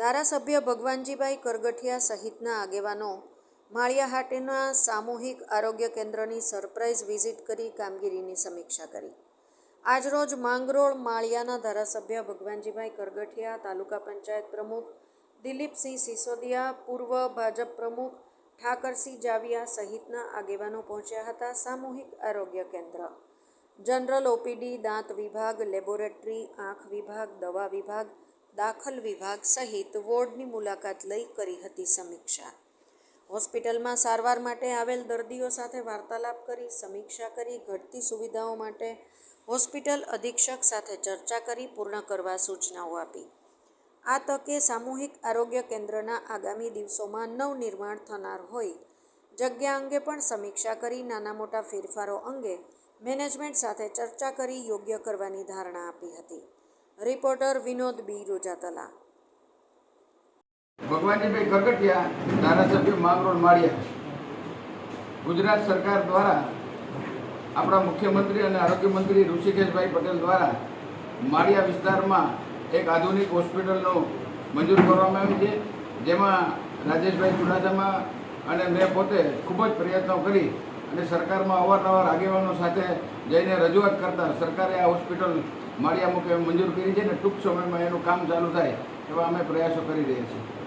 ધારાસભ્ય ભગવાનજીભાઈ કરગઠિયા સહિતના આગેવાનો માળિયા હાટેના સામૂહિક આરોગ્ય કેન્દ્રની સરપ્રાઇઝ વિઝિટ કરી કામગીરીની સમીક્ષા કરી. આજરોજ માંગરોળ માળિયાના ધારાસભ્ય ભગવાનજીભાઈ કરગઠિયા, તાલુકા પંચાયત પ્રમુખ દિલીપસિંહ સિસોદિયા, પૂર્વ ભાજપ પ્રમુખ ઠાકરસિંહ જાવિયા સહિતના આગેવાનો પહોંચ્યા હતા સામૂહિક આરોગ્ય કેન્દ્ર. જનરલ ઓપીડી, દાંત વિભાગ, લેબોરેટરી, આંખ વિભાગ, દવા વિભાગ દાખલ વિભાગ સહિત વોર્ડની મુલાકાત લઈ કરી હતી સમીક્ષા. હોસ્પિટલમાં સારવાર માટે આવેલ દર્દીઓ સાથે વાર્તાલાપ કરી સમીક્ષા કરી ઘટતી સુવિધાઓ માટે હોસ્પિટલ અધિક્ષક સાથે ચર્ચા કરી પૂર્ણ કરવા સૂચનાઓ આપી. આ તકે સામૂહિક આરોગ્ય કેન્દ્રના આગામી દિવસોમાં નવનિર્માણ થનાર હોય. જગ્યા અંગે પણ સમીક્ષા કરી નાના મોટા ફેરફારો અંગે મેનેજમેન્ટ સાથે ચર્ચા કરી યોગ્ય કરવાની ધારણા આપી હતી. Reporter Vinod B Rojatala. Bhagwanjibhai Kagathiya ધારાસભ્ય માંગરોળ માળિયા. ગુજરાત સરકાર દ્વારા આપણા મુખ્યમંત્રી અને આરોગ્ય મંત્રી ઋષિકેશભાઈ પટેલ દ્વારા માળિયા વિસ્તારમાં એક આધુનિક હોસ્પિટલનું મંજૂર કરવામાં આવી છે. જેમાં રાજેશભાઈ ચુડાસમા અને મેં પોતે ખૂબ જ પ્રયત્નો કરી અને સરકારમાં અવારનવાર આગેવાનો સાથે જઈને રજૂઆત કરતા સરકારે આ હોસ્પિટલ માળિયા મૂકે મંજૂર કરી છે ને ટૂંક સમયમાં એનું કામ ચાલુ થાય એવા અમે પ્રયાસો કરી રહ્યા છીએ.